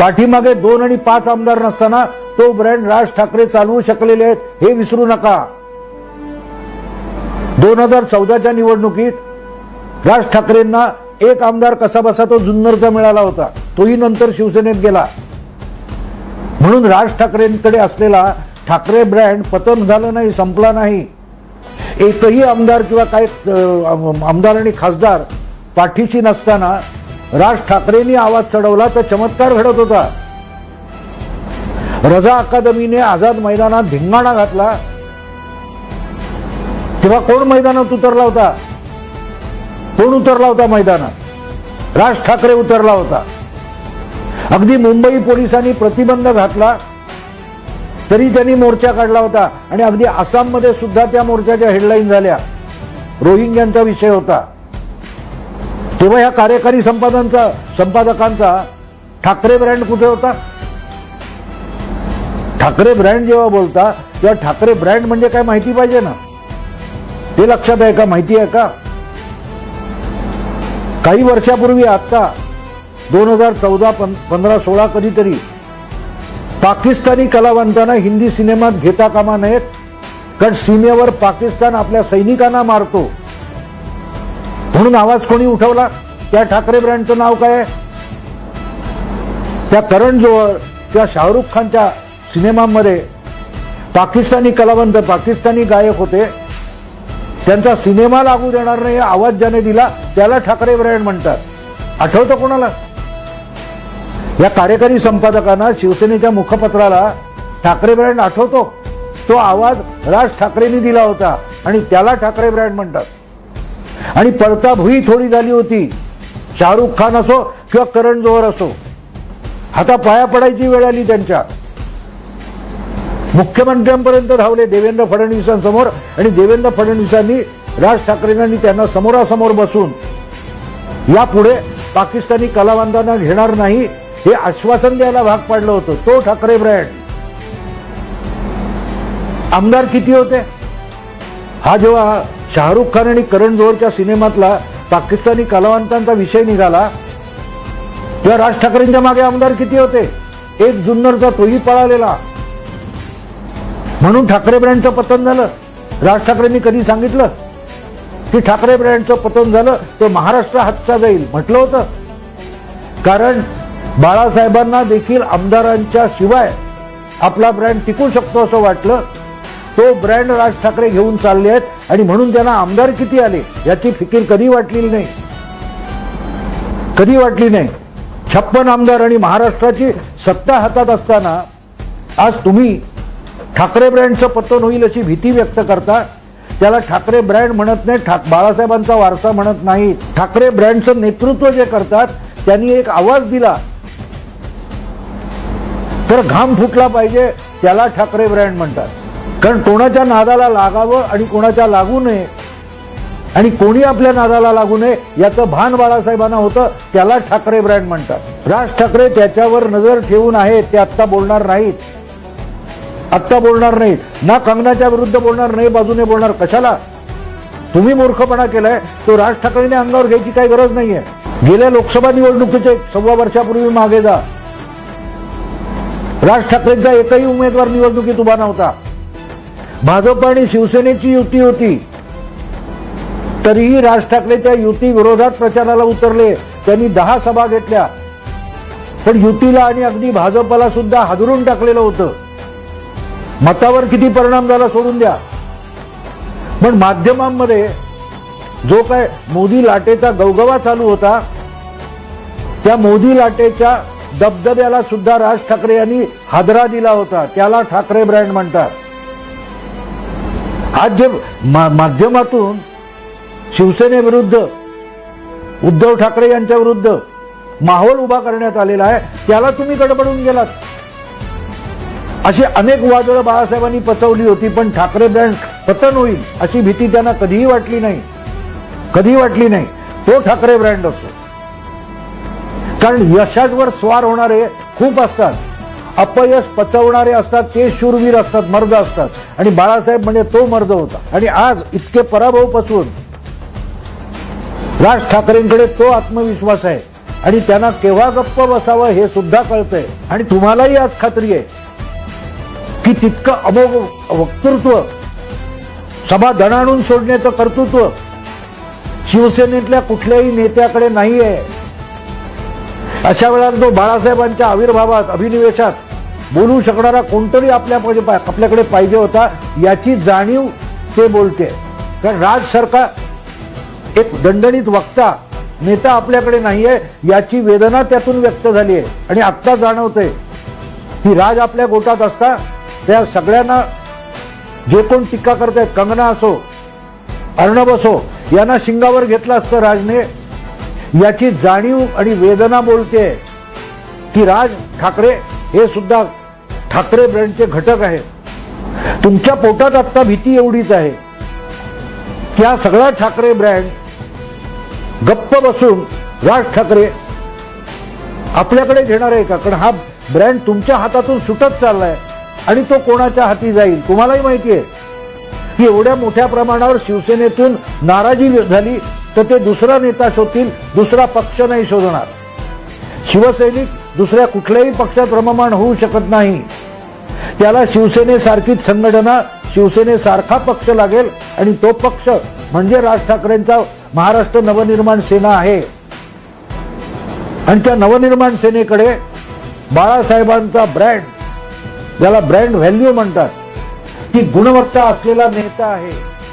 पाठीमागे दोन आणि पाच आमदार नसताना तो ब्रँड राज ठाकरे चालवू शकलेले आहेत हे विसरू नका. दोन हजार चौदाच्या निवडणुकीत राज ठाकरेंना एक आमदार कसा बसा तो जुन्नरचा मिळाला होता. तोही नंतर शिवसेनेत गेला. म्हणून राज ठाकरेंकडे असलेला ठाकरे ब्रँड पतन झालं नाही संपला नाही. एकही आमदार किंवा काही आमदार आणि खासदार पाठीशी नसताना राज ठाकरेंनी आवाज चढवला तर चमत्कार घडत होता. रजा अकादमीने आझाद मैदानात धिंगाणा घातला. तेव्हा कोण मैदानात उतरला होता? कोण उतरला होता मैदानात? राज ठाकरे उतरला होता. अगदी मुंबई पोलिसांनी प्रतिबंध घातला. तरी त्यांनी मोर्चा काढला होता आणि अगदी आसाममध्ये सुद्धा त्या मोर्चाच्या हेडलाईन झाल्या. रोहिंग्यांचा विषय होता. तेव्हा या कार्यकारी संपादनचा संपादकांचा ठाकरे ब्रँड कुठे होता? ठाकरे ब्रँड जेव्हा बोलता तेव्हा ठाकरे ब्रँड म्हणजे काय माहिती पाहिजे ना? ते लक्षात आहे का? माहिती आहे का? काही वर्षापूर्वी आता दोन हजार चौदा पंधरा सोळा कधीतरी पाकिस्तानी कलावंतांना हिंदी सिनेमात घेता कामा नयेत कारण सीमेवर पाकिस्तान आपल्या सैनिकांना मारतो. म्हणून आवाज कोणी उठवला? त्या ठाकरे ब्रँडचं नाव काय? आहे त्या करण जोहर किंवा शाहरुख खानच्या सिनेमामध्ये पाकिस्तानी कलावंत पाकिस्तानी गायक होते. त्यांचा सिनेमा लागू देणार नाही आवाज ज्याने दिला त्याला ठाकरे ब्रँड म्हणतात. आठवतं कोणाला? या कार्यकारी संपादकांना शिवसेनेच्या मुखपत्राला ठाकरे ब्रँड आठवतो. तो आवाज राज ठाकरेंनी दिला होता आणि त्याला ठाकरे ब्रँड म्हणतात. आणि पडता भुई थोडी झाली होती. शाहरुख खान असो किंवा करण जोहर असो आता पाया पडायची वेळ आली त्यांच्या. मुख्यमंत्र्यांपर्यंत धावले देवेंद्र फडणवीसांसमोर आणि देवेंद्र फडणवीसांनी राज ठाकरेंनी त्यांना समोरासमोर बसून यापुढे पाकिस्तानी कलावंतांना घेणार नाही हे आश्वासन द्यायला भाग पाडलं होतं. तो ठाकरे ब्रँड. आमदार किती होते? हा जेव्हा शाहरुख खान आणि करण जोहरच्या सिनेमातला पाकिस्तानी कलावंतांचा विषय निघाला. तेव्हा राज ठाकरेंच्या मागे आमदार किती होते? एक जुन्नरचा तोही पळालेला. म्हणून ठाकरे ब्रँडचं पतन झालं. राज ठाकरेंनी कधी सांगितलं? की ठाकरे ब्रँडचं पतन झालं तर महाराष्ट्र हातचा जाईल म्हटलं होतं. कारण बाळासाहेबांना देखील आमदारांच्या शिवाय आपला ब्रँड टिकू शकतो असं वाटलं. तो ब्रँड राज ठाकरे घेऊन चालले आहेत आणि म्हणून त्यांना आमदार किती आले याची फिकीर कधी वाटलेली नाही. कधी वाटली नाही. छप्पन आमदार आणि महाराष्ट्राची सत्ता हातात असताना आज तुम्ही ठाकरे ब्रँडचं पतन होईल अशी भीती व्यक्त करता. त्याला ठाकरे ब्रँड म्हणत नाही ठाक बाळासाहेबांचा वारसा म्हणत नाही ठाकरे ब्रँडचं नेतृत्व जे करतात त्यांनी एक आवाज दिला. तर घाम फुटला पाहिजे त्याला ठाकरे ब्रँड म्हणतात. कारण कोणाच्या नादाला लागावं आणि कोणाच्या लागू नये आणि कोणी आपल्या नादाला लागू नये याचं भान बाळासाहेबांना होतं त्याला ठाकरे ब्रँड म्हणतात. राज ठाकरे त्याच्यावर नजर ठेवून आहेत ते आत्ता बोलणार नाहीत. आत्ता बोलणार नाहीत. ना कंगनाच्या विरुद्ध बोलणार नाही बाजूने बोलणार. कशाला? तुम्ही मूर्खपणा केलाय. तो राज ठाकरेने अंगावर घ्यायची काही गरज नाहीये. गेल्या लोकसभा निवडणुकीचे सव्वा वर्षापूर्वी मागे जा. राज ठाकरेंचा एकही उमेदवार निवडणुकीत उभा नव्हता. भाजप आणि शिवसेनेची युती होती. तरीही राज ठाकरे त्या युती विरोधात प्रचाराला उतरले. त्यांनी दहा सभा घेतल्या. पण युतीला आणि अगदी भाजपला सुद्धा हादरून टाकलेलं होतं. मतावर किती परिणाम झाला सोडून द्या. पण माध्यमांमध्ये जो काय मोदी लाटेचा गवगवा चालू होता त्या मोदी लाटेच्या दबदब्याला सुद्धा राज ठाकरे यांनी हादरा दिला होता. त्याला ठाकरे ब्रँड म्हणतात. आज जे मा- माध्यमातून शिवसेनेविरुद्ध उद्धव ठाकरे यांच्या विरुद्ध माहोल उभा करण्यात आलेला आहे त्याला तुम्ही गडबडून गेलात. अशी अनेक वादळं बाळासाहेबांनी पचवली होती पण ठाकरे ब्रँड पतन होईल अशी भीती त्यांना कधीही वाटली नाही. कधी वाटली नाही. तो ठाकरे ब्रँड असतो कारण यशावर स्वार होणारे खूप असतात. अपयश पचवणारे असतात ते शूरवीर असतात मर्द असतात. आणि बाळासाहेब म्हणजे तो मर्द होता. आणि आज इतके पराभव पचवून राज ठाकरेंकडे तो आत्मविश्वास आहे. आणि त्यांना केव्हा गप्प बसावं हे सुद्धा कळतंय. आणि तुम्हालाही आज खात्री आहे की तितकं अमोघ वक्तृत्व सभा दणाणून सोडण्याचं कर्तृत्व शिवसेनेतल्या कुठल्याही नेत्याकडे नाही आहे अशा वेळा तो बाळासाहेबांच्या आविर्भावात अभिनिवेशात बोलू शकणारा कोणतरी आपल्या आपल्याकडे पाहिजे होता याची जाणीव ते बोलते. कारण राज सरकार एक दणदणीत वक्ता नेता आपल्याकडे नाहीये याची वेदना त्यातून व्यक्त झाली आहे आणि आत्ता जाणवते की राज आपल्या गोटात असता त्या सगळ्यांना जे कोण टीका आहे कंगना असो अर्णब असो यांना शिंगावर घेतलं असतं राजने. याची जाणीव आणि वेदना बोलते की राज ठाकरे हे सुद्धा ठाकरे ब्रँडचे घटक आहेत. तुमच्या पोटात आत्ता भीती एवढीच आहे की हा सगळा ठाकरे ब्रँड गप्प बसून राज ठाकरे आपल्याकडे घेणार आहे का? कारण हा ब्रँड तुमच्या हातातून सुटत चाललाय आणि तो कोणाच्या हाती जाईल? तुम्हालाही माहिती आहे की एवढ्या मोठ्या प्रमाणावर शिवसेनेतून नाराजी झाली तर ते दुसरा नेता शोधतील दुसरा पक्ष नाही शोधणार. शिवसैनिक दुसऱ्या कुठल्याही पक्षात रममाण होऊ शकत नाही. त्याला शिवसेनेसारखीच संघटना शिवसेनेसारखा पक्ष लागेल आणि तो पक्ष म्हणजे राज ठाकरेंचा महाराष्ट्र नवनिर्माण सेना आहे. आणि त्या नवनिर्माण सेनेकडे बाळासाहेबांचा ब्रँड ज्याला ब्रँड व्हॅल्यू म्हणतात ती गुणवत्ता असलेला नेता आहे.